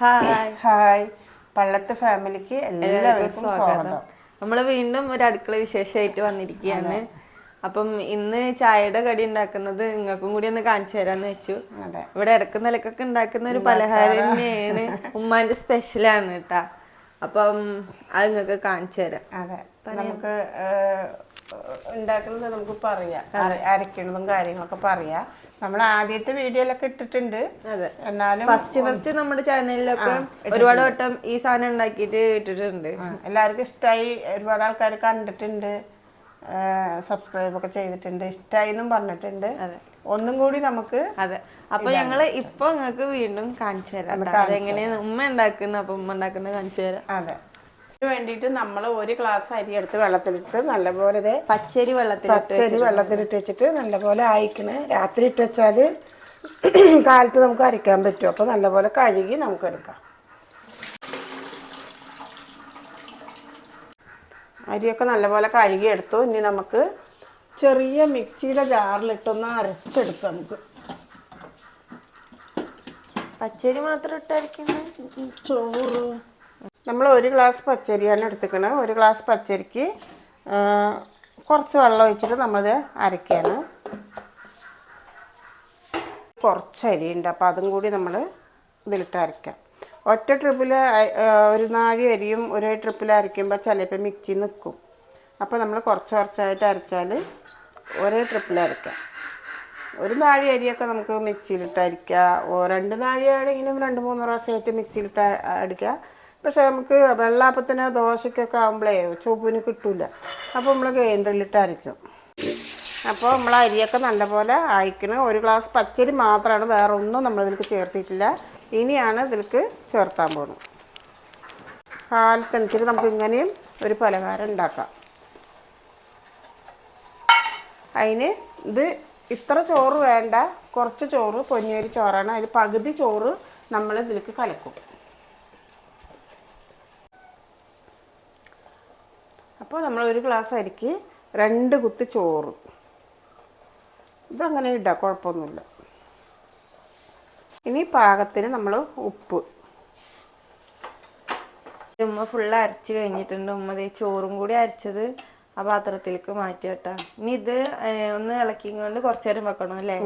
Hi hi പള്ളത്തെ ഫാമിലിക്ക് എല്ലാവർക്കും സ്വാഗതം. നമ്മൾ വീണ്ടും ഒരു അടുക്കള വിശേഷമായിട്ട് വന്നിരിക്കുകയാണ്. അപ്പം ഇന്ന് ചായയുടെ കടി ഉണ്ടാക്കുന്നത് നിങ്ങൾക്കും കൂടി ഒന്ന് കാണിച്ചു തരാന്ന് വെച്ചു. ഇവിടെ ഇടയ്ക്ക് നിലക്കൊക്കെ ഉണ്ടാക്കുന്ന ഒരു പലഹാരം തന്നെയാണ്. ഉമ്മാന്റെ സ്പെഷ്യലാണ് കേട്ടാ അപ്പം അത് നിങ്ങൾക്ക് കാണിച്ചു തരാം. അതെ. നമുക്ക് ഉണ്ടാക്കുന്നത് നമുക്ക് പറയാം. അര- അരക്കണതും കാര്യങ്ങളൊക്കെ പറയാം. നമ്മൾ ആദ്യത്തെ വീഡിയോയിലൊക്കെ ഇട്ടിട്ടുണ്ട്. അതെ. എന്നാലും ഫസ്റ്റ് ഫസ്റ്റ് നമ്മുടെ ചാനലിലൊക്കെ ഒരുപാട് വട്ടം ഈ സാധനം ഉണ്ടാക്കിയിട്ട് ഇട്ടിട്ടുണ്ട്. എല്ലാവർക്കും ഇഷ്ടമായി ഒരുപാട് ആൾക്കാർ കണ്ടിട്ടുണ്ട്. സബ്സ്ക്രൈബ് ഒക്കെ ചെയ്തിട്ടുണ്ട്. ഇഷ്ടമായി എന്നും പറഞ്ഞിട്ടുണ്ട്. അതെ. ഒന്നും കൂടി നമുക്ക് അതെ. അപ്പൊ ഞങ്ങൾ ഇപ്പൊ നിങ്ങൾക്ക് വീണ്ടും കാണിച്ചു തരാം. എങ്ങനെയാണ് ഉമ്മ ഉണ്ടാക്കുന്ന അപ്പൊ ഉമ്മ ഉണ്ടാക്കുന്ന കാണിച്ചു തരാം. അതെ. വേണ്ടിയിട്ട് നമ്മൾ ഒരു ഗ്ലാസ് അരി എടുത്ത് വെള്ളത്തിലിട്ട് നല്ലപോലെ പച്ചരി വെള്ളത്തിൽ പച്ചരി വെള്ളത്തിലിട്ട് വെച്ചിട്ട് നല്ലപോലെ അയക്കണ് രാത്രി ഇട്ട് വെച്ചാൽ കാലത്ത് നമുക്ക് അരയ്ക്കാൻ പറ്റും. അപ്പോൾ നല്ലപോലെ കഴുകി നമുക്ക് എടുക്കാം. അരിയൊക്കെ നല്ലപോലെ കഴുകി എടുത്തു. ഇനി നമുക്ക് ചെറിയ മിക്സിയുടെ ജാറിലിട്ടൊന്ന് അരച്ചെടുക്കാം നമുക്ക്. പച്ചരി മാത്രം ഇട്ടായിരിക്കുന്നത് ചോറ്. നമ്മൾ ഒരു ഗ്ലാസ് പച്ചരിയാണ് എടുത്തുക്കണത് ഒരു ഗ്ലാസ് പച്ചരിക്ക് കുറച്ച് വെള്ളം ഒഴിച്ചിട്ട് നമ്മളത് അരയ്ക്കുകയാണ് കുറച്ച് അരിയുണ്ട്. അപ്പോൾ അതും കൂടി നമ്മൾ ഇതിലിട്ട് അരയ്ക്കാം. ഒറ്റ ട്രിപ്പിൽ ഒരു നാഴി അരിയും ഒരേ ട്രിപ്പിൽ അരയ്ക്കുമ്പോൾ ചിലപ്പോൾ മിക്സി നിൽക്കും. അപ്പോൾ നമ്മൾ കുറച്ച് കുറച്ചായിട്ട് അരച്ചാൽ ഒരേ ട്രിപ്പിൽ അരയ്ക്കാം. ഒരു നാഴി അരിയൊക്കെ നമുക്ക് മിക്സിയിലിട്ട് അരിക്കാം. രണ്ട് നാഴിയാണെങ്കിലും രണ്ട് മൂന്ന് പ്രാവശ്യമായിട്ട് മിക്സിയിലിട്ട് അടിക്കുക അടിക്കാം. പക്ഷേ നമുക്ക് വെള്ളാപ്പത്തിന് ദോശയ്ക്കൊക്കെ ആകുമ്പോഴേ ചുവപ്പിന് കിട്ടൂല. അപ്പോൾ നമ്മൾ ഗ്രൈൻഡറിലിട്ട് അരയ്ക്കും അപ്പോൾ നമ്മൾ അരിയൊക്കെ നല്ലപോലെ അയക്കണം. ഒരു ഗ്ലാസ് പച്ചരി മാത്രമാണ് വേറെ ഒന്നും നമ്മൾ ഇതിലേക്ക് ചേർത്തിട്ടില്ല. ഇനിയാണ് ഇതിലേക്ക് ചേർത്താൻ പോകുന്നത് കാലത്തണിച്ചിട്ട് നമുക്ക് ഇങ്ങനെയും ഒരു പലഹാരം ഉണ്ടാക്കാം. അതിന് ഇത് ഇത്ര ചോറ് വേണ്ട കുറച്ച് ചോറ് പൊന്നിയരി ചോറാണ്. അതിൽ പകുതി ചോറ് നമ്മൾ ഇതിലേക്ക് കലക്കും. അപ്പോൾ നമ്മൾ ഒരു ഗ്ലാസ് അരിക്ക് രണ്ട് കുത്തി ചോറ്. ഇതങ്ങനെ ഇടാം കുഴപ്പമൊന്നുമില്ല. ഇനി പാകത്തിന് നമ്മൾ ഉപ്പ്. ഉമ്മ ഫുള്ള് അരച്ച് കഴിഞ്ഞിട്ടുണ്ട്. ഉമ്മ ദേ ചോറും കൂടി അരച്ചത് ആ പാത്രത്തിലേക്ക് മാറ്റി കേട്ടോ. ഇനി ഇത് ഒന്ന് ഇളക്കിക്കൊണ്ട് കുറച്ചു നേരം വെക്കണം അല്ലേ?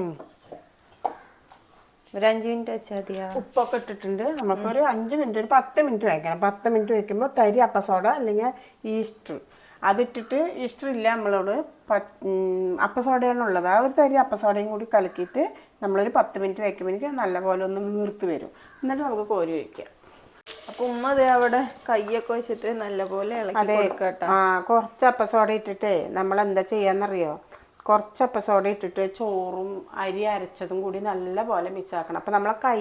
ഒരു അഞ്ച് മിനിറ്റ് വെച്ചാൽ മതിയാ? ഉപ്പൊക്കെ ഇട്ടിട്ടുണ്ട്. നമുക്കൊരു അഞ്ച് മിനിറ്റ് ഒരു പത്ത് മിനിറ്റ് വയ്ക്കണം പത്ത് മിനിറ്റ് വയ്ക്കുമ്പോൾ തരി അപ്പസോഡ അല്ലെങ്കിൽ ഈസ്റ്റർ. അതിട്ടിട്ട് ഈസ്റ്റർ ഇല്ല നമ്മളോട്. അപ്പസോഡയാണ് ഉള്ളത്. ആ ഒരു തരി അപ്പസോഡയും കൂടി കലക്കിയിട്ട് നമ്മളൊരു പത്ത് മിനിറ്റ് വയ്ക്കുമ്പോഴേക്കും നല്ലപോലെ ഒന്ന് വീർത്ത് വരും. എന്നിട്ട് നമുക്ക് കോരി വയ്ക്കാം അപ്പൊ ഉമ്മ അതെ അവിടെ കൈയൊക്കെ വെച്ചിട്ട് നല്ലപോലെ ഇളക്കി അതെ. കൊടുക്കട്ടെ. ആ കുറച്ച് അപ്പസോഡ ഇട്ടിട്ടേ നമ്മൾ എന്താ ചെയ്യാന്നറിയോ? കുറച്ച് അപ്പസോഡ ഇട്ടിട്ട് ചോറും അരി അരച്ചതും കൂടി നല്ല പോലെ മിക്സാക്കണം അപ്പം നമ്മളെ കൈ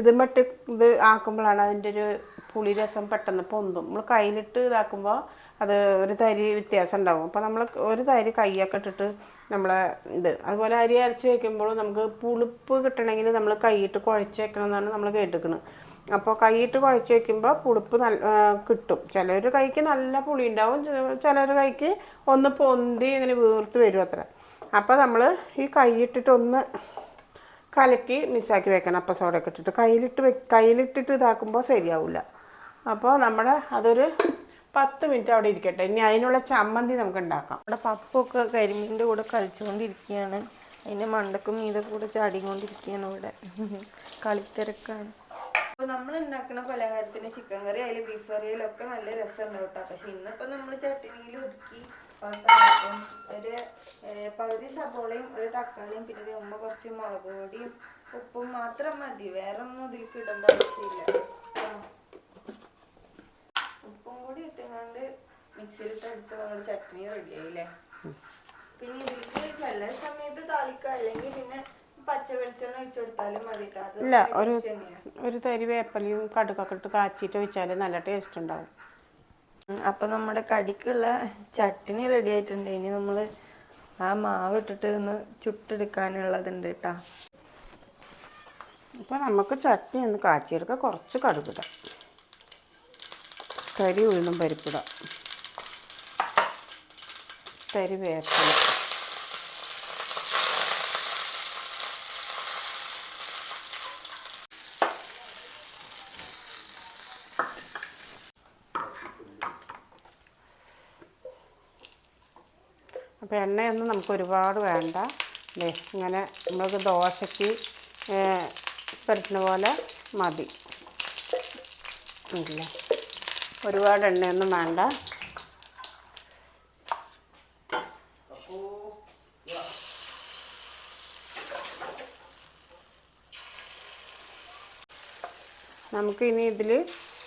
ഇത് മറ്റ് ഇത് ആക്കുമ്പോഴാണ് അതിന്റെ ഒരു പുളി രസം പെട്ടെന്ന് പൊന്തും. നമ്മൾ കയ്യിലിട്ട് ഇതാക്കുമ്പോൾ അത് ഒരു തരി വ്യത്യാസം ഉണ്ടാവും. അപ്പോൾ നമ്മൾ ഒരു തരി കൈയൊക്കെ ഇട്ടിട്ട് നമ്മളെ ഇത് അതുപോലെ അരി അരച്ച് വയ്ക്കുമ്പോൾ നമുക്ക് പുളിപ്പ് കിട്ടണമെങ്കിൽ നമ്മൾ കൈയിട്ട് കുഴച്ച് വെക്കണം എന്നാണ് നമ്മൾ കേട്ടിരിക്കുന്നത് അപ്പോൾ കൈയിട്ട് കുഴച്ച് വെക്കുമ്പോൾ പുളിപ്പ് നല്ല കിട്ടും. ചിലർ കൈക്ക് നല്ല പുളി ഉണ്ടാവും ചിലർ കൈക്ക് ഒന്ന് പൊന്തി ഇങ്ങനെ വീർത്ത് വരും അത്ര. അപ്പോൾ നമ്മൾ ഈ കൈയിട്ടിട്ടൊന്ന് കലക്കി മിക്സാക്കി വെക്കണം. അപ്പം സോഡയൊക്കെ ഇട്ടിട്ട്. കയ്യിലിട്ട് വെ കയ്യിലിട്ടിട്ട് ഇതാക്കുമ്പോൾ ശരിയാവില്ല അപ്പോൾ നമ്മുടെ അതൊരു പത്ത് മിനിറ്റ് അവിടെ ഇരിക്കട്ടെ. ഇനി അതിനുള്ള ചമ്മന്തി നമുക്ക് ഉണ്ടാക്കാം നമ്മുടെ പപ്പൊക്കെ കരിമീന്റെ കൂടെ കളിച്ചുകൊണ്ടിരിക്കുകയാണ് അതിന്റെ മണ്ടക്കും മീതെ കൂടെ ചാടിക്കൊണ്ടിരിക്കുകയാണ് ഇവിടെ. കളിത്തിരക്കാണ്. അപ്പോൾ നമ്മൾ ഉണ്ടാക്കുന്ന പലഹാരത്തിന് ചിക്കൻ കറി അതിൽ ബീഫ് കറിയിലൊക്കെ നല്ല രസമുണ്ട് കേട്ടോ. പക്ഷെ ഇന്നിപ്പോൾ നമ്മൾ ചട്ടിനിയിൽ ഒതുക്കി. ഒരു പകുതി സബോളയും ഒരു തക്കാളിയും പിന്നെ ഉമ്മ കുറച്ച് മുളക് പൊടിയും ഉപ്പും മാത്രം മതി. വേറെ ഒന്നും ഇതിലേക്ക് ഇടേണ്ട ആവശ്യമില്ല. ഉപ്പും കൂടി ഇട്ടുകൊണ്ട് മിക്സിയിലിട്ട് അടിച്ച നമ്മുടെ ചട്നി റെഡി ആയില്ലേ? പിന്നെ ഇതിലേക്ക് ചില സമയത്ത് താളിക്കാം. അല്ലെങ്കിൽ പിന്നെ പച്ച വെളിച്ചെണ്ണ ഒഴിച്ചു കൊടുത്താലും മതി ഇല്ല ഒരു ഒരു തരി വേപ്പലിയും കടുക്കൊക്കെ ഇട്ട് കാച്ചിട്ട് വെച്ചാൽ നല്ല ടേസ്റ്റ് ഉണ്ടാവും. അപ്പൊ നമ്മുടെ കടിക്കുള്ള ചട്ടിനി റെഡി ആയിട്ടുണ്ട്. ഇനി നമ്മൾ ആ മാവ് ഇട്ടിട്ട് ഒന്ന് ചുട്ടെടുക്കാനുള്ളതുണ്ട് കേട്ടാ അപ്പോൾ നമുക്ക് ചട്ടി ഒന്ന് കാച്ചിയെടുക്കാം. കുറച്ച് കടുകിടാം കരി ഉഴുന്നും പരിപ്പിടാം തരി വേപ്പില. അപ്പോൾ എണ്ണയൊന്നും നമുക്ക് ഒരുപാട് വേണ്ട. അല്ലേ ഇങ്ങനെ നമ്മൾക്ക് ദോശയ്ക്ക് പരത്തുന്ന പോലെ മതി. ഇല്ല? ഒരുപാട് എണ്ണയൊന്നും വേണ്ട. നമുക്ക് ഇനി ഇതിൽ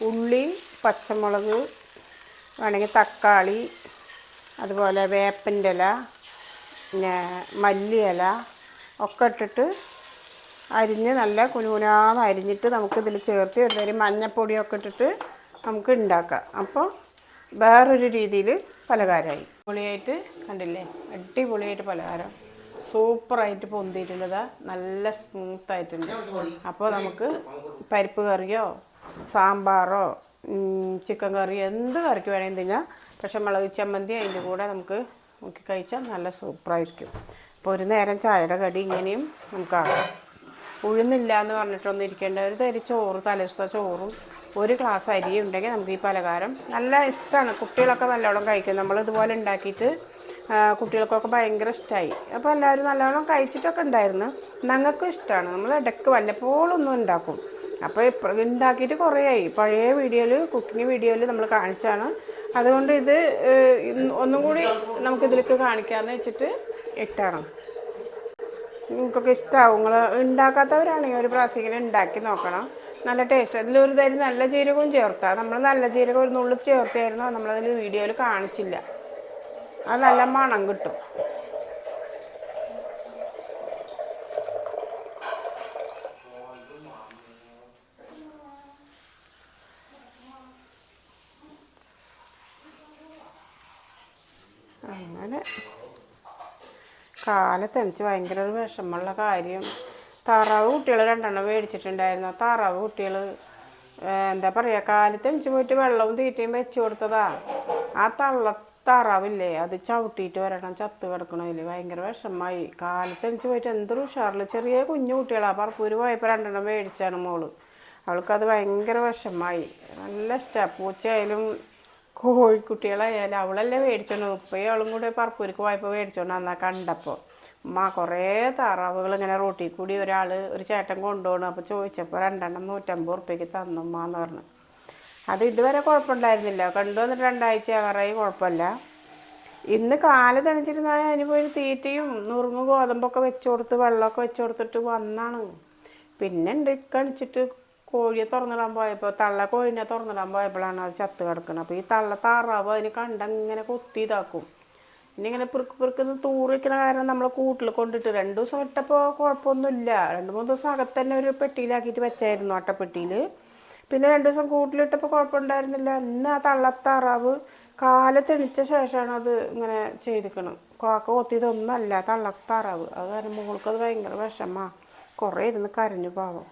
ഉള്ളി പച്ചമുളക് വേണമെങ്കിൽ തക്കാളി അതുപോലെ വേപ്പിന്റെ ഇല പിന്നെ മല്ലിയില ഒക്കെ ഇട്ടിട്ട് അരിഞ്ഞ് നല്ല കുനുകുനാന്ന് അരിഞ്ഞിട്ട് നമുക്ക് ഇതിൽ ചേർത്ത് ഒരു മഞ്ഞപ്പൊടിയൊക്കെ ഇട്ടിട്ട് നമുക്ക് ഉണ്ടാക്കാം. അപ്പോൾ വേറൊരു രീതിയിൽ പലഹാരമായി. പൊളിയായിട്ട് കണ്ടില്ലേ? അടിപൊളിയായിട്ട് പലഹാരം. സൂപ്പറായിട്ട് പൊന്തിയിട്ടുള്ളതാ. നല്ല സ്മൂത്തായിട്ടുണ്ട് അപ്പോൾ നമുക്ക് പരിപ്പ് കറിയോ സാമ്പാറോ ചിക്കൻ കറി എന്ത് കറിക്ക് വേണമെങ്കിൽ തിന്നാം. പക്ഷേ മുളക് ചമ്മന്തി അതിന്റെ കൂടെ നമുക്ക് നോക്കി കഴിച്ചാൽ നല്ല സൂപ്പറായിരിക്കും. അപ്പോൾ ഒരു നേരം ചായയുടെ കടി ഇങ്ങനെയും നമുക്കാകാം ഉഴുന്നില്ല എന്ന് പറഞ്ഞിട്ടൊന്നും ഇരിക്കേണ്ട ഒരു തരി ചോറ് തലേദിവസത്തെ ചോറും ഒരു ഗ്ലാസ് അരി ഉണ്ടെങ്കിൽ നമുക്ക് ഈ പലഹാരം നല്ല ഇഷ്ടമാണ്. കുട്ടികളൊക്കെ നല്ലോണം കഴിക്കും. നമ്മൾ ഇതുപോലെ ഉണ്ടാക്കിയിട്ട് കുട്ടികൾക്കൊക്കെ ഭയങ്കര ഇഷ്ടമായി അപ്പോൾ എല്ലാവരും നല്ലോണം കഴിച്ചിട്ടൊക്കെ ഉണ്ടായിരുന്നു. ഞങ്ങൾക്കും ഇഷ്ടമാണ്. നമ്മൾ ഇടയ്ക്ക് വല്ലപ്പോഴൊന്നും ഉണ്ടാക്കും. അപ്പോൾ ഇപ്പോൾ ഉണ്ടാക്കിയിട്ട് കുറേ ആയി പഴയ വീഡിയോയിൽ കുക്കിംഗ് വീഡിയോയിൽ നമ്മൾ കാണിച്ചാണ്. അതുകൊണ്ട് ഇത് ഒന്നും കൂടി നമുക്കിതിലേക്ക് കാണിക്കാമെന്ന് വെച്ചിട്ട് ഇട്ടാണ്. നിങ്ങൾക്കൊക്കെ ഇഷ്ടമാവും നിങ്ങൾ ഉണ്ടാക്കാത്തവരാണെങ്കിൽ ഒരു പ്രാവശ്യം ഇങ്ങനെ ഉണ്ടാക്കി നോക്കണം. നല്ല ടേസ്റ്റ് അതിലൊരു തരി നല്ല ജീരകവും ചേർത്താൽ നമ്മൾ നല്ല ജീരകം ഒരു നുള്ളിൽ ചേർത്തായിരുന്നു നമ്മളതിൽ വീഡിയോയിൽ കാണിച്ചില്ല. അത് നല്ല മണം കിട്ടും അങ്ങനെ കാലത്തെണിച്ച് ഭയങ്കര ഒരു വിഷമമുള്ള കാര്യം. താറാവ് കുട്ടികൾ രണ്ടെണ്ണം മേടിച്ചിട്ടുണ്ടായിരുന്നു. താറാവ് കുട്ടികൾ എന്താ പറയുക കാലത്തെണിച്ച് പോയിട്ട് വെള്ളവും തീറ്റയും വെച്ച് കൊടുത്തതാ. ആ തള്ള താറാവില്ലേ അത് ചവിട്ടിയിട്ട് വരണം ചത്ത് കിടക്കണതിൽ ഭയങ്കര വിഷമമായി. കാലത്തെണിച്ച് പോയിട്ട് എന്തൊരു ഉഷാറിൽ ചെറിയ കുഞ്ഞു കുട്ടികളാണ് പറപ്പൂര് പോയപ്പോൾ രണ്ടെണ്ണം മേടിച്ചാണ് മോൾ. അവൾക്കത് ഭയങ്കര വിഷമമായി. നല്ല ഇഷ്ടമാണ് പൂച്ചയായാലും കോഴിക്കുട്ടികളായാലും അവളല്ലേ മേടിച്ചോണ്ട് ഉപ്പയും അവളും കൂടെ പറപ്പൂരിക്ക് പോയപ്പോൾ മേടിച്ചോണ്ട് അന്നാ കണ്ടപ്പോൾ ഉമ്മ കുറേ താറാവുകൾ ഇങ്ങനെ റോട്ടിൽ കൂടി ഒരാൾ ഒരു ചേട്ടൻ കൊണ്ടുപോകണം അപ്പോൾ ചോദിച്ചപ്പോൾ രണ്ടെണ്ണം നൂറ്റമ്പത് ഉറുപ്പ്യക്ക് തന്നുമ്മ എന്ന് പറഞ്ഞു. അത് ഇതുവരെ കുഴപ്പമുണ്ടായിരുന്നില്ല കൊണ്ടുവന്നിട്ട് രണ്ടാഴ്ച ആകാറായി കുഴപ്പമില്ല. ഇന്ന് കാല തണിച്ചിരുന്നാൽ അതിന് പോയി തീറ്റയും നുറുങ്ങ് ഗോതമ്പൊക്കെ വെച്ച് കൊടുത്ത് വെള്ളമൊക്കെ വെച്ച് കൊടുത്തിട്ട് വന്നാണ്. പിന്നെ ഉണ്ട് കണിച്ചിട്ട് കോഴിയെ തുറന്നിടാൻ പോയപ്പോൾ തള്ള കോഴിനെ തുറന്നിടാൻ പോയപ്പോഴാണ് അത് ചത്ത് കിടക്കുന്നത് അപ്പോൾ ഈ തള്ള താറാവ് അതിന് കണ്ടങ്ങനെ കൊത്തി ഇതാക്കും. പിന്നെ ഇങ്ങനെ പിറുക്ക് പെറുക്കുന്ന തൂറി വെക്കണ കാരണം നമ്മൾ കൂട്ടിൽ കൊണ്ടിട്ട് രണ്ട് ദിവസം ഇട്ടപ്പോൾ കുഴപ്പമൊന്നുമില്ല. രണ്ട് മൂന്ന് ദിവസം അകത്ത് തന്നെ ഒരു പെട്ടിയിലാക്കിയിട്ട് വെച്ചായിരുന്നു അട്ടപ്പെട്ടിയിൽ പിന്നെ രണ്ട് ദിവസം കൂട്ടിലിട്ടപ്പോൾ കുഴപ്പമുണ്ടായിരുന്നില്ല. ഇന്ന് ആ തള്ളത്താറാവ് കാലത്തെണിച്ച ശേഷമാണ് അത് ഇങ്ങനെ ചെയ്തിക്കണം കാക്ക കൊത്തിയതൊന്നല്ല തള്ളത്താറാവ് അത് കാരണം മോൾക്കത് ഭയങ്കര വിഷമാ. കുറേ ഇരുന്ന് കരഞ്ഞു പാവം.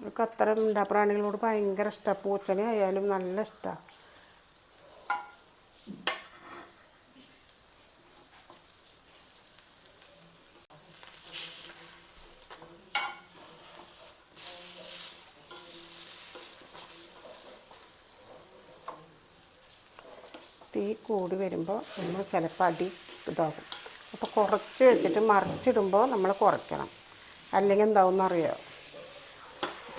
അവൾക്ക് ഉണ്ടാ പ്രാണികളോട് ഭയങ്കര ഇഷ്ടമാണ് പൂച്ചനെ ആയാലും നല്ല ഇഷ്ടമാണ് തീ കൂടി വരുമ്പോൾ നമ്മൾ ചിലപ്പോൾ അടി ഇതാകും അപ്പോൾ കുറച്ച് വെച്ചിട്ട് മറിച്ചിടുമ്പോൾ നമ്മൾ കുറയ്ക്കണം. അല്ലെങ്കിൽ എന്താവും അറിയോ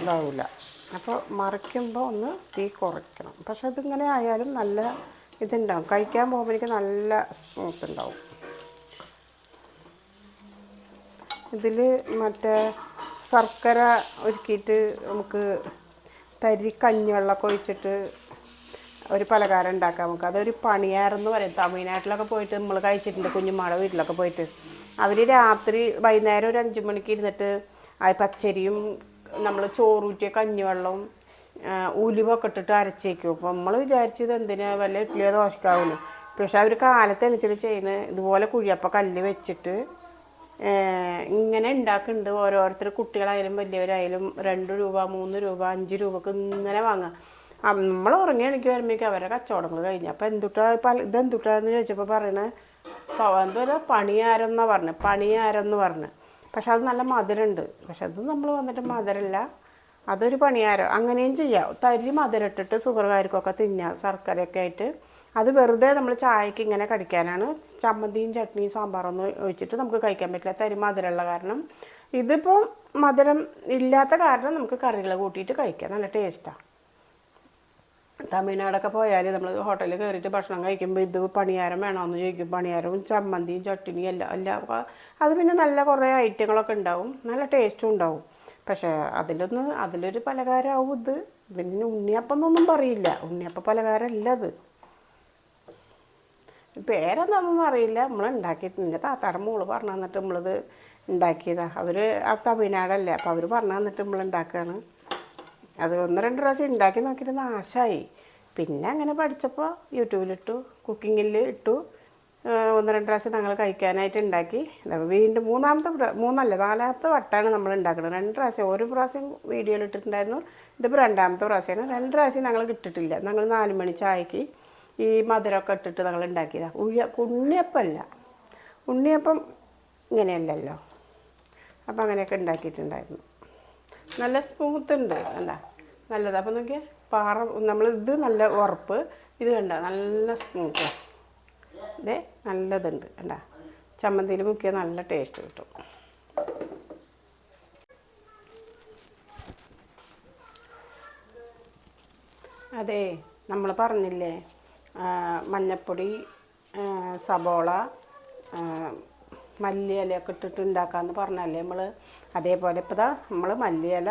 ഇതാവില്ല അപ്പോൾ മറിക്കുമ്പോൾ ഒന്ന് തീ കുറയ്ക്കണം. പക്ഷെ അതിങ്ങനെ ആയാലും നല്ല ഇതുണ്ടാവും. കഴിക്കാൻ പോകുമ്പോൾ എനിക്ക് നല്ല സ്മൂത്ത് ഉണ്ടാവും. ഇതിൽ മറ്റേ ശർക്കര ഒരുക്കിയിട്ട് നമുക്ക് തരി കഞ്ഞിവെള്ളമൊക്കെ ഒഴിച്ചിട്ട് ഒരു പലഹാരം ഉണ്ടാക്കാം നമുക്ക്. അതൊരു പണിയാരെന്ന് പറയും. തമിഴ്നാട്ടിലൊക്കെ പോയിട്ട് നമ്മൾ കഴിച്ചിട്ടുണ്ട്. കുഞ്ഞുമാടെ വീട്ടിലൊക്കെ പോയിട്ട്. അവർ രാത്രി വൈകുന്നേരം ഒരു അഞ്ച് മണിക്ക് ഇരുന്നിട്ട് ആ പച്ചരിയും നമ്മൾ ചോറൂറ്റിയ കഞ്ഞിവെള്ളവും ഉലിവൊക്കെ ഇട്ടിട്ട് അരച്ചേക്കും. അപ്പോൾ നമ്മൾ വിചാരിച്ചത് എന്തിനാ വല്ല ഇഡ്ഡലിയോ ദോശക്കാവുന്നു. പക്ഷെ അവർ കാലത്ത് എണിച്ചിട്ട് ചെയ്യുന്നത് ഇതുപോലെ കുഴിയപ്പ കല്ല് വെച്ചിട്ട് ഇങ്ങനെ ഉണ്ടാക്കുന്നുണ്ട് ഓരോരുത്തർ കുട്ടികളായാലും വലിയവരായാലും രണ്ട് രൂപ മൂന്ന് രൂപ അഞ്ച് രൂപക്ക് ഇങ്ങനെ വാങ്ങാം. നമ്മൾ ഉറങ്ങി എനിക്ക് വരുമ്പോഴേക്കും അവരെ കച്ചവടങ്ങൾ കഴിഞ്ഞു. അപ്പോൾ എന്തുട്ടാ പല ഇതെന്തുട്ടാന്ന് ചോദിച്ചപ്പോൾ പറയണേ എന്തോ പണിയാരം എന്നാ പറഞ്ഞത് പണിയാരം എന്ന് പറഞ്ഞ്. പക്ഷെ അത് നല്ല മധുരമുണ്ട്. പക്ഷെ അത് നമ്മൾ വന്നിട്ട് മധുരമില്ല. അതൊരു പണിയാരോ. അങ്ങനെയും ചെയ്യാം. തരി മധുരം ഇട്ടിട്ട് സുഗർകാർക്കൊക്കെ തിന്നാം ശർക്കരയൊക്കെ ആയിട്ട്. അത് വെറുതെ നമ്മൾ ചായക്ക് ഇങ്ങനെ കടിക്കാനാണ്. ചമ്മന്തിയും ചട്നിയും സാമ്പാറൊന്നും ഒഴിച്ചിട്ട് നമുക്ക് കഴിക്കാൻ പറ്റില്ല. തരി മധുരമുള്ള കാരണം. ഇതിപ്പോൾ മധുരം ഇല്ലാത്ത കാരണം നമുക്ക് കറികൾ കൂട്ടിയിട്ട് കഴിക്കാം. നല്ല ടേസ്റ്റാണ് തമിഴ്നാടൊക്കെ പോയാൽ നമ്മൾ ഹോട്ടലിൽ കയറിയിട്ട് ഭക്ഷണം കഴിക്കുമ്പോൾ ഇത് പണിയാരം വേണമെന്ന് ചോദിക്കും. പണിയാരവും ചമ്മന്തിയും ചട്ടിനിയും എല്ലാം എല്ലാം അത് പിന്നെ നല്ല കുറേ ഐറ്റങ്ങളൊക്കെ ഉണ്ടാവും. നല്ല ടേസ്റ്റും ഉണ്ടാവും. പക്ഷേ അതിലൊന്ന് അതിലൊരു പലഹാരമാവും ഇത്. ഇതിന് ഉണ്ണിയപ്പം എന്നൊന്നും പറയില്ല. ഉണ്ണിയപ്പം പലകാരമല്ല അത്. പേരെന്താണെന്നൊന്നും അറിയില്ല. നമ്മൾ ഉണ്ടാക്കിയിട്ട് എന്റെ താത്താടെ മോൾ പറഞ്ഞു തന്നിട്ട് നമ്മളിത് ഉണ്ടാക്കിയതാണ് അവർ ആ തമിഴ്നാടല്ലേ. അപ്പോൾ അവർ പറഞ്ഞു തന്നിട്ട് നമ്മൾ ഉണ്ടാക്കുകയാണ് അത് ഒന്ന് രണ്ട് പ്രാവശ്യം ഉണ്ടാക്കി നോക്കിയിട്ട് നാശമായി പിന്നെ അങ്ങനെ പഠിച്ചപ്പോൾ യൂട്യൂബിലിട്ടു കുക്കിങ്ങിൽ ഇട്ടു. ഒന്ന് രണ്ട് പ്രാവശ്യം ഞങ്ങൾ കഴിക്കാനായിട്ട് ഉണ്ടാക്കി. വീണ്ടും മൂന്നാമത്തെ മൂന്നല്ല നാലാമത്തെ വട്ടമാണ് നമ്മൾ ഉണ്ടാക്കുന്നത് രണ്ട് പ്രാവശ്യം ഒരു പ്രാവശ്യം വീഡിയോയിൽ ഇട്ടിട്ടുണ്ടായിരുന്നു. ഇതിപ്പോൾ രണ്ടാമത്തെ പ്രാവശ്യമാണ് രണ്ട് പ്രാവശ്യം ഞങ്ങൾ കിട്ടിട്ടില്ല ഞങ്ങൾ നാല് മണി ചായക്ക് ഈ മധുരമൊക്കെ ഇട്ടിട്ട് ഞങ്ങൾ ഉണ്ടാക്കിയതാണ് ഉയ്യ ഉണ്ണിയപ്പമല്ല. ഉണ്ണിയപ്പം ഇങ്ങനെയല്ലല്ലോ. അപ്പം അങ്ങനെയൊക്കെ ഉണ്ടാക്കിയിട്ടുണ്ടായിരുന്നു. നല്ല സ്മൂത്ത് ഉണ്ട്. അല്ല നല്ലത്. അപ്പം നോക്കിയാൽ പാറ നമ്മൾ ഇത് നല്ല ഉറപ്പ്. ഇത് കണ്ട നല്ല സ്മൂത്ത് ഇതേ നല്ലതുണ്ട് കണ്ട. ചമ്മന്തിയിൽ മുക്കിയാൽ നല്ല ടേസ്റ്റ് കിട്ടും. അതെ നമ്മൾ പറഞ്ഞില്ലേ മഞ്ഞപ്പൊടി സബോള മല്ലിയിലയൊക്കെ ഇട്ടിട്ട് ഉണ്ടാക്കാമെന്ന് പറഞ്ഞല്ലേ നമ്മൾ അതേപോലെ ഇപ്പോൾ നമ്മൾ മല്ലിയില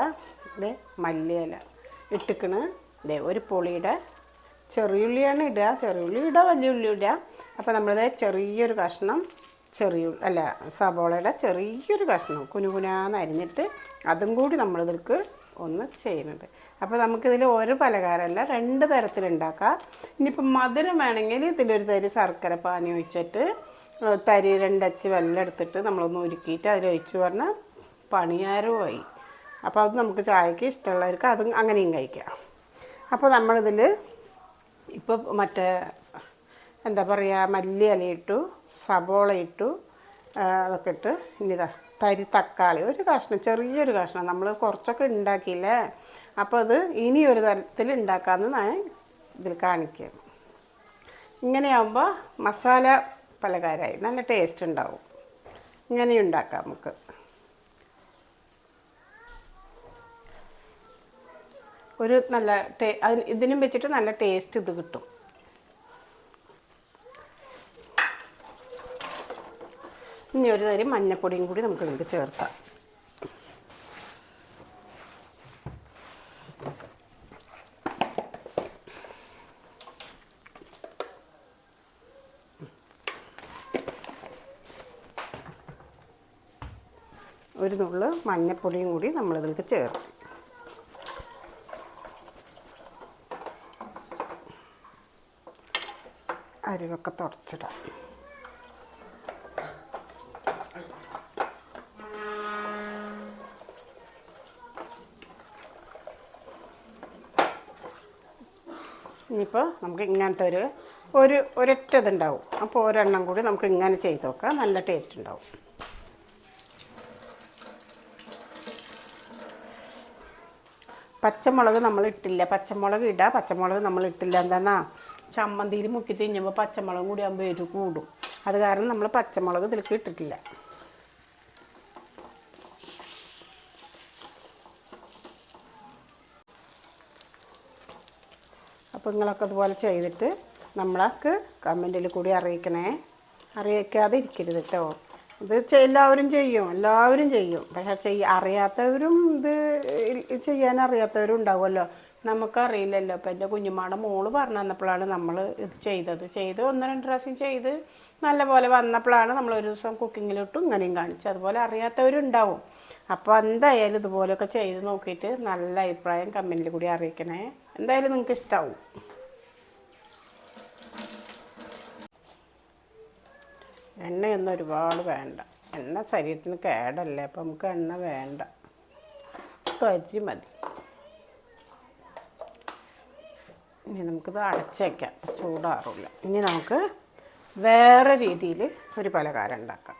ഇതേ മല്ലിയില. ഇട്ടിക്കണ്. ഇതേ ഒരു പൊളിയുടെ ചെറിയുള്ളിയാണ് ഇടുക. ചെറിയുള്ളി ഇടുക വലിയ ഉള്ളി ഇടുക. അപ്പോൾ നമ്മളിത് ചെറിയൊരു കഷ്ണം ചെറിയ അല്ല സബോളയുടെ ചെറിയൊരു കഷ്ണം കുനുകുനാന്ന് അരിഞ്ഞിട്ട് അതും കൂടി നമ്മളിതിൽക്ക് ഒന്ന് ചെയ്യുന്നുണ്ട്. അപ്പോൾ നമുക്കിതിൽ ഒരു പലഹാരമല്ല രണ്ട് തരത്തിലുണ്ടാക്കാം. ഇനിയിപ്പം മധുരം വേണമെങ്കിൽ ഇതിലൊരു തരി ശർക്കര പാനി ഒഴിച്ചിട്ട് തരി രണ്ടച്ച് വെള്ളം എടുത്തിട്ട് നമ്മളൊന്ന് ഉരുക്കിയിട്ട് അതിലൊഴിച്ച് പറഞ്ഞാൽ പണിയാരമായി അപ്പോൾ അത് നമുക്ക് ചായക്ക് ഇഷ്ടമുള്ളവർക്ക് അതും അങ്ങനെയും കഴിക്കാം. അപ്പോൾ നമ്മളിതിൽ ഇപ്പോൾ മറ്റേ എന്താ പറയുക മല്ലി ഇല ഇട്ടു സബോള ഇട്ടു അതൊക്കെ ഇട്ട് ഇനിതാ തരി തക്കാളി. ഒരു കഷ്ണം ചെറിയൊരു കഷ്ണം. നമ്മൾ കുറച്ചൊക്കെ ഉണ്ടാക്കിയില്ലേ? അപ്പോൾ അത് ഇനി ഒരു തരത്തിൽ ഉണ്ടാക്കാമെന്ന് ഞാൻ ഇതിൽ കാണിക്കാം. ഇങ്ങനെയാകുമ്പോൾ മസാല പലകാരായി നല്ല ടേസ്റ്റ് ഉണ്ടാവും. ഇങ്ങനെ ഉണ്ടാക്കാം നമുക്ക്. ഒരു നല്ല ടേ ഇതിനും വെച്ചിട്ട് നല്ല ടേസ്റ്റ് ഇത് കിട്ടും. ഇനി ഒരു തരി മഞ്ഞപ്പൊടിയും കൂടി നമുക്ക് ഇതിലേക്ക് ചേർക്കാം. ഒരു നുള്ള് മഞ്ഞപ്പൊടിയും കൂടി നമ്മളിതിലേക്ക് ചേർത്ത് അരികൊക്കെ തുടച്ചിടാം. ഇനിയിപ്പോൾ നമുക്ക് ഇങ്ങനത്തെ ഒരു ഒരു ഒരൊറ്റ ഇതുണ്ടാവും. അപ്പോൾ ഒരെണ്ണം കൂടി നമുക്ക് ഇങ്ങനെ ചെയ്ത് നോക്കാം. നല്ല ടേസ്റ്റ് ഉണ്ടാവും. പച്ചമുളക് നമ്മൾ ഇട്ടില്ല. പച്ചമുളക് ഇടുക പച്ചമുളക് നമ്മൾ ഇട്ടില്ല. എന്താന്നാ? ചമ്മന്തിയിൽ മുക്കി തിന്നുമ്പോൾ പച്ചമുളകും കൂടി ആകുമ്പോൾ ഏറ്റവും കൂടും. അത് കാരണം നമ്മൾ പച്ചമുളക് ഇതിലേക്ക് ഇട്ടിട്ടില്ല. അപ്പോൾ നിങ്ങളൊക്കെ അതുപോലെ ചെയ്തിട്ട് നമ്മളൊക്കെ കമന്റിൽ കൂടി അറിയിക്കണേ. അറിയിക്കാതെ ഇരിക്കരുത് കേട്ടോ ഇത് എല്ലാവരും ചെയ്യും എല്ലാവരും ചെയ്യും. പക്ഷേ ചെയ്യ അറിയാത്തവരും ഇത് ചെയ്യാൻ അറിയാത്തവരും ഉണ്ടാവുമല്ലോ. നമുക്കറിയില്ലല്ലോ. അപ്പം എന്റെ കുഞ്ഞുമാടെ മോൾ പറഞ്ഞു തന്നപ്പോഴാണ് നമ്മൾ ഇത് ചെയ്തത്. ചെയ്ത് ഒന്ന് രണ്ട് പ്രാവശ്യം ചെയ്ത് നല്ലപോലെ വന്നപ്പോഴാണ് നമ്മൾ ഒരു ദിവസം കുക്കിങ്ങിലിട്ടും ഇങ്ങനെയും കാണിച്ചു അതുപോലെ അറിയാത്തവരുണ്ടാവും. അപ്പോൾ എന്തായാലും ഇതുപോലെയൊക്കെ ചെയ്ത് നോക്കിയിട്ട് നല്ല അഭിപ്രായം കമന്റിൽ കൂടി അറിയിക്കണേ. എന്തായാലും നിങ്ങൾക്ക് ഇഷ്ടമാവും എണ്ണയൊന്നും ഒരുപാട് വേണ്ട. എണ്ണ ശരീരത്തിന് കേടല്ലേ? അപ്പം നമുക്ക് എണ്ണ വേണ്ട. തരി മതി. ഇനി നമുക്കിത് അടച്ചേക്കാം ചൂടാറില്ല. ഇനി നമുക്ക് വേറെ രീതിയിൽ ഒരു പലഹാരം ഉണ്ടാക്കാം.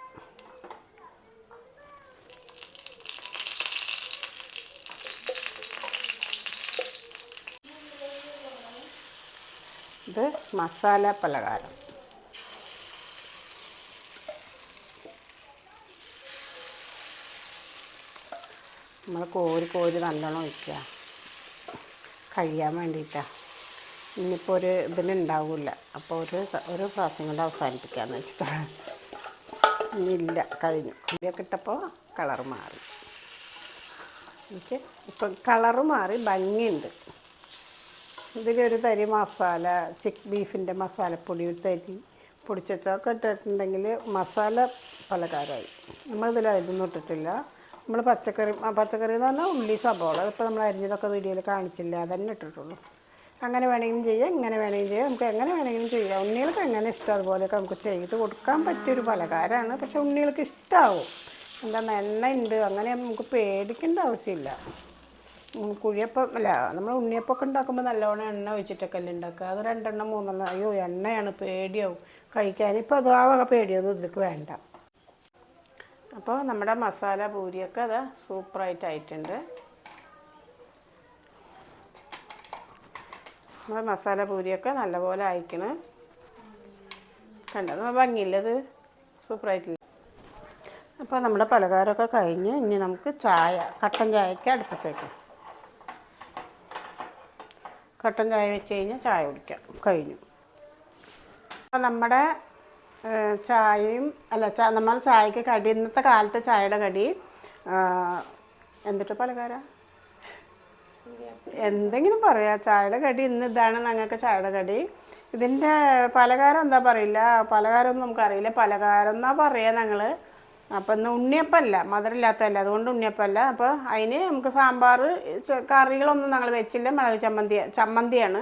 ഇത് മസാല പലഹാരം. നമ്മൾ കോരി കോരി നല്ലോണം ഒഴിക്കുക. കഴിയാൻ വേണ്ടിയിട്ടാണ് ഇനിയിപ്പോൾ ഒരു ഇതിനുണ്ടാവില്ല അപ്പോൾ ഒരു ഒരു പ്രാവശ്യം കൊണ്ട് അവസാനിപ്പിക്കാമെന്ന് വെച്ചിട്ടാണ്. ഇല്ല കഴിഞ്ഞു. ഇതൊക്കെ ഇട്ടപ്പോൾ കളർ മാറി. എനിക്ക് ഇപ്പം കളർ മാറി ഭംഗിയുണ്ട്. ഇതിലൊരു തരി മസാല ചിക്ക് ബീഫിന്റെ മസാലപ്പൊടി ഒരു തരി പൊടിച്ചൊക്കെ ഇട്ടിട്ടുണ്ടെങ്കിൽ മസാല പലകാരമായി നമ്മളിതിൽ അരിഞ്ഞൊന്നും ഇട്ടിട്ടില്ല. നമ്മൾ പച്ചക്കറി പച്ചക്കറി എന്ന് പറഞ്ഞാൽ ഉള്ളി സബോള ഇപ്പോൾ നമ്മൾ അരിഞ്ഞതൊക്കെ വീഡിയോയിൽ കാണിച്ചില്ല അതന്നെ ഇട്ടിട്ടുള്ളൂ. അങ്ങനെ വേണമെങ്കിലും ചെയ്യാം ഇങ്ങനെ വേണമെങ്കിലും ചെയ്യാം. നമുക്ക് എങ്ങനെ വേണമെങ്കിലും ചെയ്യാം. ഉണ്ണികൾക്ക് എങ്ങനെ ഇഷ്ടം അതുപോലെയൊക്കെ നമുക്ക് ചെയ്ത് കൊടുക്കാൻ പറ്റിയൊരു പലകാരമാണ് പക്ഷെ ഉണ്ണികൾക്ക് ഇഷ്ടമാവും എന്താ എണ്ണ ഉണ്ട് അങ്ങനെ നമുക്ക് പേടിക്കേണ്ട ആവശ്യമില്ല. കുഴിയപ്പം അല്ല നമ്മൾ ഉണ്ണിയപ്പമൊക്കെ ഉണ്ടാക്കുമ്പോൾ നല്ലോണം എണ്ണ ഒഴിച്ചിട്ടൊക്കെ അല്ലേ ഉണ്ടാക്കുക. അത് രണ്ടെണ്ണം മൂന്നെണ്ണം അയ്യോ എണ്ണയാണ് പേടിയാവും. കഴിക്കാൻ ഇപ്പോൾ അത് ആ വക പേടിയൊന്നും ഇതിലേക്ക് വേണ്ട. അപ്പോൾ നമ്മുടെ മസാല പൂരിയൊക്കെ അത് സൂപ്പറായിട്ടായിട്ടുണ്ട്. നമ്മുടെ മസാല പൂരിയൊക്കെ നല്ലപോലെ അയക്കണ്. കണ്ടത് ഭംഗിയില്ലത് സൂപ്പറായിട്ടില്ല? അപ്പോൾ നമ്മുടെ പലഹാരമൊക്കെ കഴിഞ്ഞ് ഇനി നമുക്ക് ചായ കട്ടൻ ചായക്ക് അടുപ്പത്തേക്ക്. കട്ടൻ ചായ വെച്ച് കഴിഞ്ഞാൽ ചായ കുടിക്കാം. കഴിഞ്ഞു. അപ്പോൾ നമ്മുടെ ചായയും അല്ല ചാ നമ്മൾ ചായക്ക് കടി ഇന്നത്തെ കാലത്തെ ചായയുടെ കടി എന്തിട്ട് പലഹാരം? എന്തെങ്കിലും പറയാ. ചായയുടെ കടി ഇന്ന് ഇതാണ് ഞങ്ങൾക്ക് ചായയുടെ കടി. ഇതിന്റെ പലഹാരം എന്താ പറയില്ല. പലഹാരം ഒന്നും നമുക്കറിയില്ല. പലഹാരം എന്നാ പറയാ ഞങ്ങൾ അപ്പം ഇന്ന് ഉണ്ണിയപ്പമല്ല. മധുരമില്ലാത്തതല്ല. അതുകൊണ്ട് ഉണ്ണിയപ്പമല്ല. അപ്പോൾ അതിന് നമുക്ക് സാമ്പാർ കറികളൊന്നും ഞങ്ങൾ വെച്ചില്ല. മുളക് ചമ്മന്തി ചമ്മന്തിയാണ്.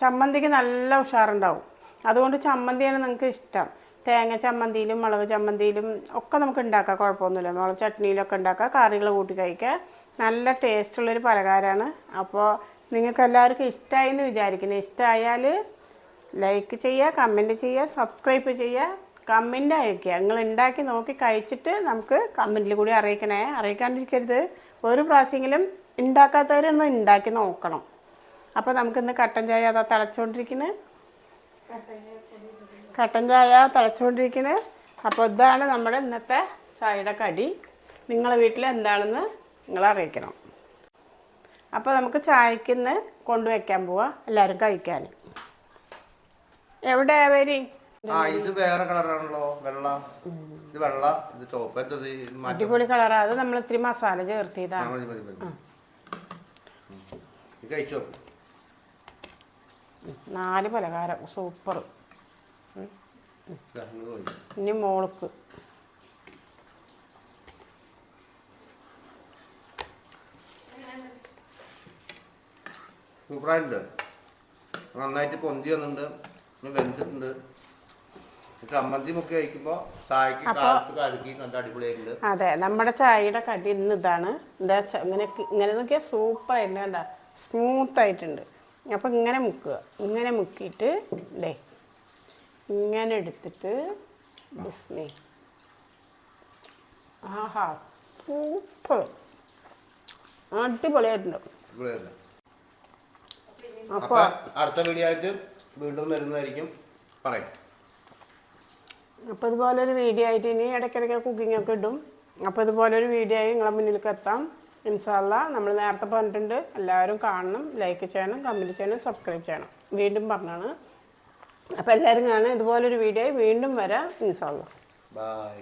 ചമ്മന്തിക്ക് നല്ല ഉഷാറുണ്ടാവും. അതുകൊണ്ട് ചമ്മന്തിയാണ് നിങ്ങൾക്ക് ഇഷ്ടം. തേങ്ങ ചമ്മന്തിയിലും മുളക് ചമ്മന്തിയിലും ഒക്കെ നമുക്ക് ഉണ്ടാക്കാം. കുഴപ്പമൊന്നുമില്ല. മുളക് ചട്നിയിലൊക്കെ ഉണ്ടാക്കാം. കറികൾ കൂട്ടി കഴിക്കാം. നല്ല ടേസ്റ്റുള്ളൊരു പലഹാരമാണ്. അപ്പോൾ നിങ്ങൾക്ക് എല്ലാവർക്കും ഇഷ്ടമായി എന്ന് വിചാരിക്കുന്നു. ഇഷ്ടമായാൽ ലൈക്ക് ചെയ്യുക കമന്റ് ചെയ്യുക സബ്സ്ക്രൈബ് ചെയ്യുക കമന്റ് അയക്കുക നിങ്ങൾ ഉണ്ടാക്കി നോക്കി കഴിച്ചിട്ട് നമുക്ക് കമന്റിൽ കൂടി അറിയിക്കണേ. അറിയിക്കാണ്ടിരിക്കരുത്. ഒരു പ്രാവശ്യമെങ്കിലും ഉണ്ടാക്കാത്തവരൊന്ന് ഉണ്ടാക്കി നോക്കണം. അപ്പോൾ നമുക്കിന്ന് കട്ടൻ ചായ അതാ തിളച്ചുകൊണ്ടിരിക്കുന്നത് കട്ടൻ ചായ തിളച്ചുകൊണ്ടിരിക്കുന്നത് അപ്പോൾ ഇതാണ് നമ്മുടെ ഇന്നത്തെ ചായയുടെ കടി. നിങ്ങളെ വീട്ടിൽ എന്താണെന്ന് നിങ്ങൾ അറിയിക്കണം അപ്പോൾ നമുക്ക് ചായക്കിന്ന് കൊണ്ടുവയ്ക്കാൻ പോവാം. എല്ലാവരും കഴിക്കാൻ. എവിടെ വരി ഇത് വേറെ കളറാണല്ലോ. വെള്ള. ഇത് വെള്ള ഇത് ചോപ്പ് എന്തത്? അടിപൊളി കളറാ. അത് നമ്മൾ ഇത്തിരി മസാല ചേർത്തിയതാണ്. കഴിച്ചോ? നാല് പലഹാരം. സൂപ്പർ. ഇനി മോൾക്ക്. സൂപ്പറായിട്ടുണ്ട്. നന്നായിട്ട് പൊന്തി വന്നിട്ടുണ്ട്. പിന്നെ വെന്തിട്ടുണ്ട്. ചമ്മന്തി മുക്കി കഴിക്കുമ്പോൾ ചായക്ക് കാലത്ത് കലക്കി നല്ല അടിപൊളിയായിട്ടുണ്ട്. അതെ നമ്മുടെ ചായയുടെ കടി ഇന്ന് ഇതാണ്. എന്താ ഇങ്ങനെ ഇങ്ങനെ നോക്കിയാൽ സൂപ്പർ ആയിട്ടുണ്ട് കണ്ട. സ്മൂത്ത് ആയിട്ടുണ്ട് അപ്പം ഇങ്ങനെ മുക്കുക. ഇങ്ങനെ മുക്കിയിട്ട് ദേ ഇങ്ങനെ എടുത്തിട്ട് ബിസ്മി. ആഹാ സൂപ്പർ. അടിപൊളിയായിട്ടുണ്ട്. അടിപൊളിയായിട്ടുണ്ട്. അപ്പൊ അടുത്ത വീഡിയോ ആയിട്ട് വീണ്ടും വരുന്നതായിരിക്കും. പറയും. ഇതുപോലെ ഒരു വീഡിയോ ആയിട്ട് ഇനി ഇടയ്ക്കിടയ്ക്ക് കുക്കിംഗ് ഒക്കെ ഇടും. അപ്പോൾ ഇതുപോലൊരു വീഡിയോ ആയി നിങ്ങളെ മുന്നിലേക്ക് എത്താം. ഇൻഷാല്ല നമ്മൾ നേരത്തെ പറഞ്ഞിട്ടുണ്ട്. എല്ലാവരും കാണണം ലൈക്ക് ചെയ്യണം കമന്റ് ചെയ്യണം സബ്സ്ക്രൈബ് ചെയ്യണം. വീണ്ടും പറഞ്ഞാണ്. അപ്പോൾ എല്ലാവരും കാണാം ഇതുപോലൊരു വീഡിയോ ആയി വീണ്ടും വരാം. ഇൻഷാല്ല ബൈ